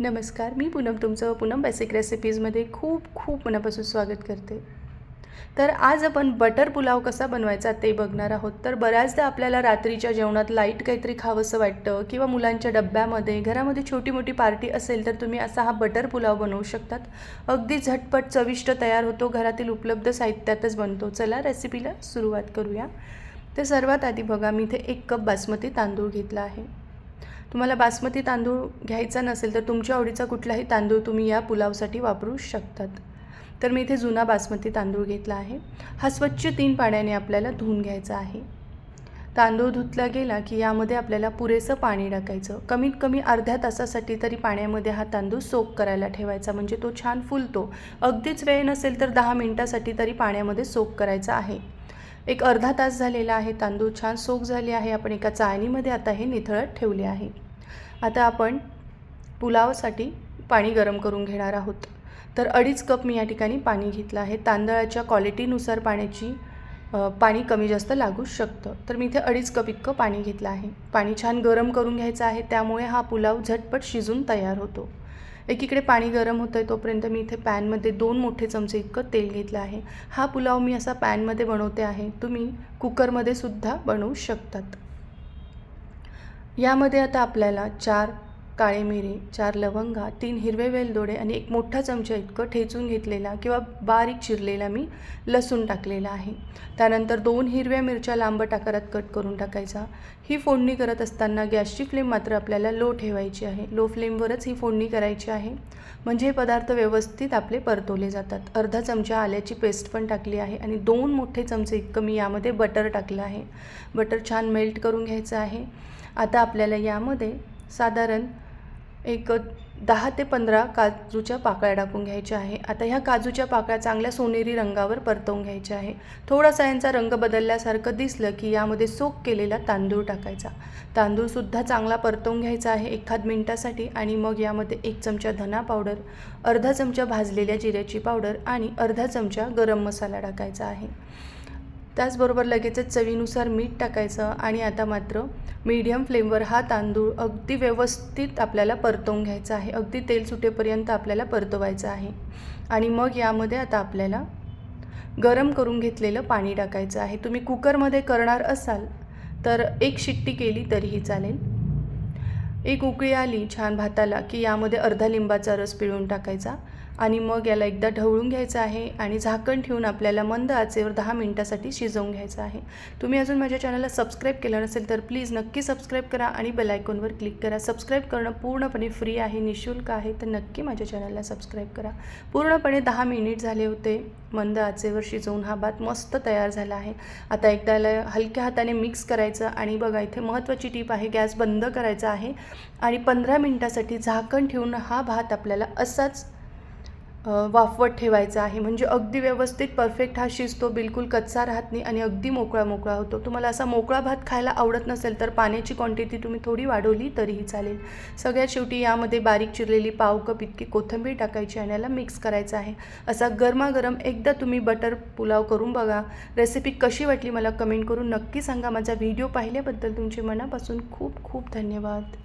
नमस्कार मी पूनम तुमचं पूनम बेसिक रेसिपीजमध्ये खूप खूप मनापासून स्वागत करते. तर आज आपण बटर पुलाव कसा बनवायचा ते बघणार आहोत. तर बऱ्याचदा आपल्याला रात्रीच्या जेवणात लाइट काहीतरी खावंसं वाटतं किंवा मुलांच्या डब्यामध्ये घरामध्ये छोटी मोठी पार्टी असेल तर तुम्ही असा हा बटर पुलाव बनवू शकतात. अगदी झटपट चविष्ट तयार होतो घरातील उपलब्ध साहित्यातच बनतो. चला रेसिपीला सुरुवात करूया. तर सर्वात आधी बघा मी इथे एक कप बासमती तांदूळ घेतला आहे. तुम्हाला बासमती तांदूळ घ्यायचा नसेल तर तुमच्या आवडीचा कुठलाही तांदूळ तुम्ही या पुलावसाठी वापरू शकतात. तर मी इथे जुना बासमती तांदूळ घेतला आहे. हा स्वच्छ तीन पाण्याने आपल्याला धुवून घ्यायचा आहे. तांदूळ धुतला गेला की यामध्ये आपल्याला पुरेसं पाणी टाकायचं. कमीत कमी अर्ध्या तासासाठी तरी पाण्यामध्ये हा तांदूळ सोक करायला ठेवायचा म्हणजे तो छान फुलतो. अगदीच वेळ नसेल तर दहा मिनटासाठी तरी पाण्यामध्ये सोक करायचा आहे. एक अर्धा तास झालेला आहे तांदूळ छान सोक झाले आहे आपण एका चाळणीमध्ये आता हे निथळत ठेवले आहे. आता आपण पुलावासाठी पाणी गरम करून घेणार आहोत. तर अडीच कप मी या ठिकाणी पाणी घेतलं आहे. तांदळाच्या क्वालिटीनुसार पाण्याची पाणी कमी जास्त लागू शकतं. तर मी इथे अडीच कप इतकं पाणी घेतलं आहे. पाणी छान गरम करून घ्यायचं आहे त्यामुळे हा पुलाव झटपट शिजून तयार होतो. एकीकडे पाणी गरम होतं आहे तोपर्यंत मी इथे पॅनमध्ये दोन मोठे चमचे इतकं तेल घेतलं आहे. हा पुलाव मी असा पॅनमध्ये बनवते आहे तुम्ही कुकरमध्ये सुद्धा बनवू शकतात. यामध्ये आता आपल्याला चार काळे मिरे चार लवंगा तीन हिरवे वेलदोडे आणि एक मोठा चमचा इतकं ठेचून घेतलेला किंवा बारीक चिरलेला मी लसूण टाकलेला आहे. त्यानंतर दोन हिरव्या मिरच्या लांबट आकारात कट करून टाकायचा. ही फोडणी करत असताना गॅसची फ्लेम मात्र आपल्याला लो ठेवायची आहे. लो फ्लेमवरच ही फोडणी करायची आहे. म्हणजे हे पदार्थ व्यवस्थित आपले परतवले जातात. अर्धा चमचा आल्याची पेस्ट पण टाकली आहे आणि दोन मोठे चमचे इतकं मी यामध्ये बटर टाकलं आहे. बटर छान मेल्ट करून घ्यायचं आहे. आता आपल्याला यामध्ये साधारण एक दहा ते पंधरा काजूच्या पाकळ्या टाकून घ्यायच्या आहे. आता ह्या काजूच्या पाकळ्या चांगल्या सोनेरी रंगावर परतवून घ्यायच्या आहे. थोडासा यांचा रंग बदलल्यासारखं दिसलं की यामध्ये सोक केलेला तांदूळ टाकायचा. तांदूळसुद्धा चांगला परतवून घ्यायचा आहे एखाद मिनटासाठी आणि मग यामध्ये एक चमचा धना पावडर अर्धा चमचा भाजलेल्या जिऱ्याची पावडर आणि अर्धा चमचा गरम मसाला टाकायचा आहे. त्याचबरोबर लगेचच चवीनुसार मीठ टाकायचं आणि आता मात्र मीडियम फ्लेमवर हा तांदूळ अगदी व्यवस्थित आपल्याला परतवून घ्यायचा आहे. अगदी तेल सुटेपर्यंत आपल्याला परतवायचं आहे. आणि मग यामध्ये आता आपल्याला गरम करून घेतलेलं पाणी टाकायचं आहे. तुम्ही कुकरमध्ये करणार असाल तर एक शिट्टी केली तरीही चालेल. एक उकळी आली छान भाताला की यामध्ये अर्धा लिंबाचा रस पिळून टाकायचा. आणि मग याला एकदा ढवळून घ्यायचं आहे आणि झाकण ठेवून आपल्याला मंद आचेवर दहा मिनटासाठी शिजवून घ्यायचं आहे. तुम्ही अजून माझ्या चॅनलला सबस्क्राईब केलं नसेल तर प्लीज नक्की सबस्क्राईब करा आणि बेलायकॉनवर क्लिक करा. सबस्क्राईब करणं पूर्णपणे फ्री आहे निशुल्क आहे तर नक्की माझ्या चॅनलला सबस्क्राईब करा. पूर्णपणे दहा मिनिट झाले होते. मंद आचेवर शिजवून हा भात मस्त तयार झाला आहे. आता एकदा याला हलक्या हाताने मिक्स करायचं आणि बघा इथे महत्त्वाची टीप आहे गॅस बंद करायचा आहे आणि पंधरा मिनटासाठी झाकण ठेवून हा भात आपल्याला असाच वाफवत ठेवायचा आहे. म्हणजे अगदी व्यवस्थित परफेक्ट हा शिजतो बिलकुल कच्चा राहत नाही आणि अगदी मोकळा मोकळा होतो. तुम्हाला असा मोकळा भात खायला आवडत नसेल तर पाण्याची क्वांटिटी तुम्ही थोडी वाढवली तरीही चालेल. सगळ्यात शेवटी यामध्ये बारीक चिरलेली पाव कप इतकी कोथिंबीर टाकायची आणि याला मिक्स करायचं आहे. असा गरमागरम एकदा तुम्ही बटर पुलाव करून बघा. रेसिपी कशी वाटली मला कमेंट करून नक्की सांगा. माझा व्हिडिओ पाहिल्याबद्दल तुमचे मनापासून खूप खूप धन्यवाद.